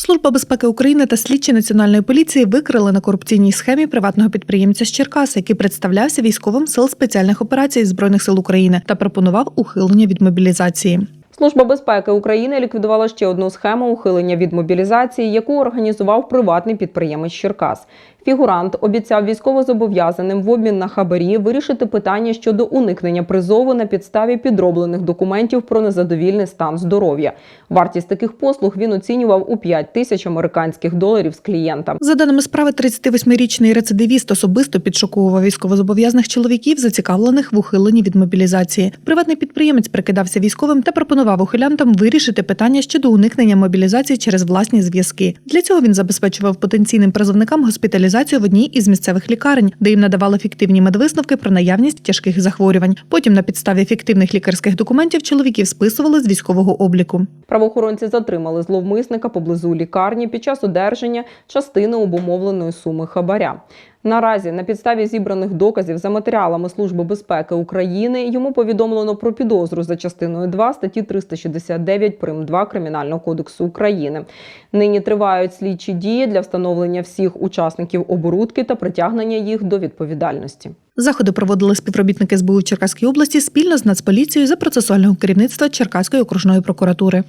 Служба безпеки України та слідчі національної поліції викрили на корупційній схемі приватного підприємця з Черкас, який представлявся військовим сил спеціальних операцій збройних сил України та пропонував ухилення від мобілізації. Служба безпеки України ліквідувала ще одну схему ухилення від мобілізації, яку організував приватний підприємець Черкас. Фігурант обіцяв військовозобов'язаним в обмін на хабарі вирішити питання щодо уникнення призову на підставі підроблених документів про незадовільний стан здоров'я. Вартість таких послуг він оцінював у 5 тисяч американських доларів з клієнта. За даними справи, 38-річний рецидивіст особисто підшуковував військовозобов'язаних чоловіків, зацікавлених в ухиленні від мобілізації. Приватний підприємець прикидався військовим та пропонував ухилянтам вирішити питання щодо уникнення мобілізації через власні зв'язки. Для цього він забезпечував потенційним призовникам госпіталізацію в одній із місцевих лікарень, де їм надавали фіктивні медвисновки про наявність тяжких захворювань. Потім на підставі фіктивних лікарських документів чоловіків списували з військового обліку. Правоохоронці затримали зловмисника поблизу лікарні під час одержання частини обумовленої суми хабаря. Наразі на підставі зібраних доказів за матеріалами Служби безпеки України йому повідомлено про підозру за частиною 2 статті 369 прим. 2 Кримінального кодексу України. Нині тривають слідчі дії для встановлення всіх учасників оборудки та притягнення їх до відповідальності. Заходи проводили співробітники СБУ Черкаської області спільно з Нацполіцією за процесуального керівництва Черкаської окружної прокуратури.